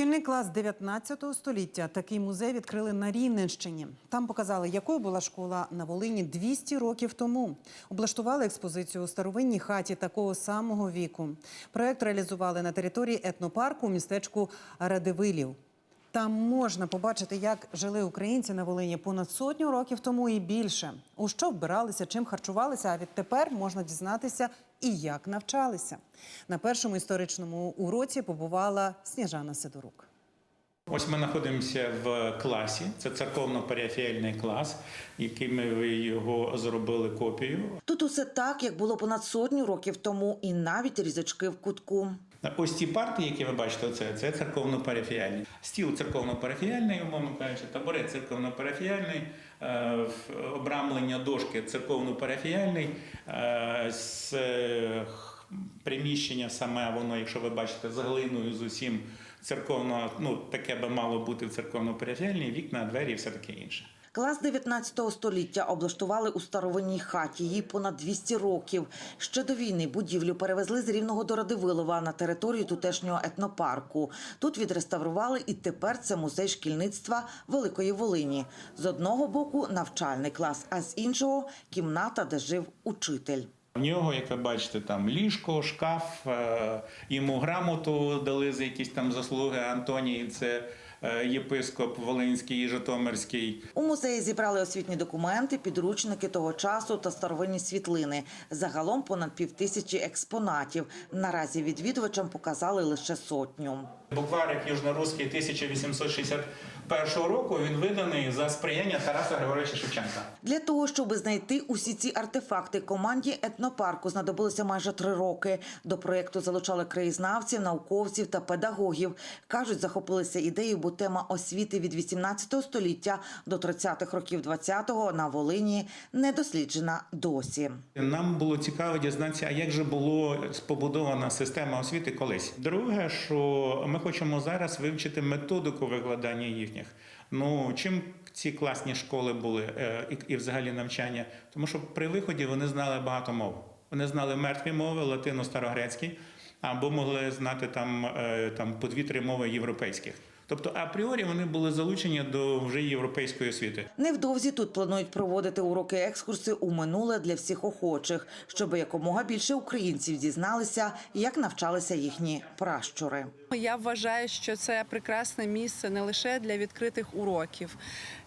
Шкільний клас 19 століття. Такий музей відкрили на Рівненщині. Там показали, якою була школа на Волині 200 років тому. Облаштували експозицію у старовинній хаті такого самого віку. Проект реалізували на території етнопарку у містечку Радивилів. Там можна побачити, як жили українці на Волині понад сотню років тому і більше. У що вбиралися, чим харчувалися, а відтепер можна дізнатися і як навчалися. На першому історичному уроці побувала Сніжана Сидорук. Ось ми знаходимося в класі. Це церковно-парафіальний клас, який ми його зробили копію. Тут усе так, як було понад сотню років тому, і навіть різочки в кутку. Ось ці парти, які ви бачите, оце, це церковно-парафіальні. Стіл церковно-парафіальний, умовно кажучи, табурет церковно-парафіальний, е, обрамлення дошки церковно-парафіальний, е, з е, приміщення саме воно, якщо ви бачите, з глиною з усім церковно, ну таке би мало бути в церковно-парафіальній, вікна, двері і все таке інше. Клас 19 століття облаштували у старовинній хаті. Їй понад 200 років. Ще до війни будівлю перевезли з Рівного до Радивилова на територію тутешнього етнопарку. Тут відреставрували, і тепер це музей шкільництва Великої Волині. З одного боку навчальний клас, а з іншого кімната, де жив учитель. В нього, як ви бачите, там ліжко, шкаф, е, йому грамоту дали за якісь там заслуги. Антоній це єпископ Волинський і Житомирський. У музеї зібрали освітні документи, підручники того часу та старовинні світлини. Загалом понад півтисячі експонатів. Наразі відвідувачам показали лише сотню. Букварик Южноруський 1861 року він виданий за сприяння Тараса Григоровича Шевченка. Для того, щоб знайти усі ці артефакти, команді етнопарку знадобилося майже три роки. До проєкту залучали краєзнавців, науковців та педагогів. Кажуть, захопилися ідеєю, бо тема освіти від 18 століття до 30-х років 20-го на Волині не досліджена досі. Нам було цікаво дізнатися, а як же було побудована система освіти колись. Друге, що ми хочемо зараз вивчити методику викладання їхніх. Ну чим ці класні школи були е, і, і взагалі навчання? Тому що при виході вони знали багато мов. Вони знали мертві мови, латино старогрецький, або могли знати там, е, там по дві-три мови європейських. Тобто, апріорі вони були залучені до вже європейської освіти. Невдовзі тут планують проводити уроки екскурси у минуле для всіх охочих, щоб якомога більше українців дізналися, як навчалися їхні пращури. Я вважаю, що це прекрасне місце не лише для відкритих уроків,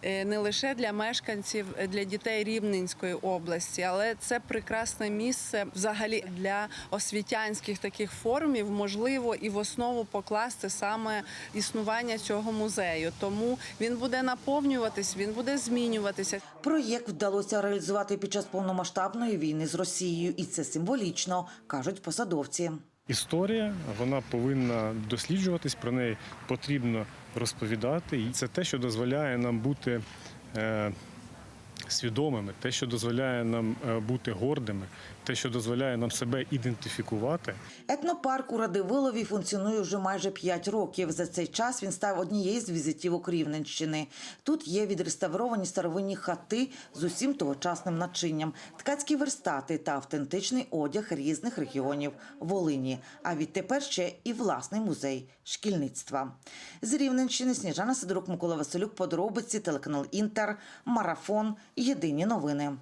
е, не лише для мешканців, е, для дітей Рівненської області, але це прекрасне місце взагалі для освітянських таких форумів. Можливо, і в основу покласти саме існування цього музею. Тому він буде наповнюватись, він буде змінюватися. Проєкт вдалося реалізувати під час повномасштабної війни з Росією, і це символічно, кажуть посадовці. Історія вона повинна досліджуватись, про неї потрібно розповідати. І це те, що дозволяє нам бути е, свідомими, те, що дозволяє нам е, бути гордими, те, що дозволяє нам себе ідентифікувати. Етнопарк у Радивилові функціонує вже майже 5 років. За цей час він став однією з візитівок Рівненщини. Тут є відреставровані старовинні хати з усім тогочасним начинням, ткацькі верстати та автентичний одяг різних регіонів Волині. А відтепер ще і власний музей шкільництва. З Рівненщини Сніжана Сидорук, Микола Василюк, подробиці, телеканал Інтер, Марафон. Єдині новини.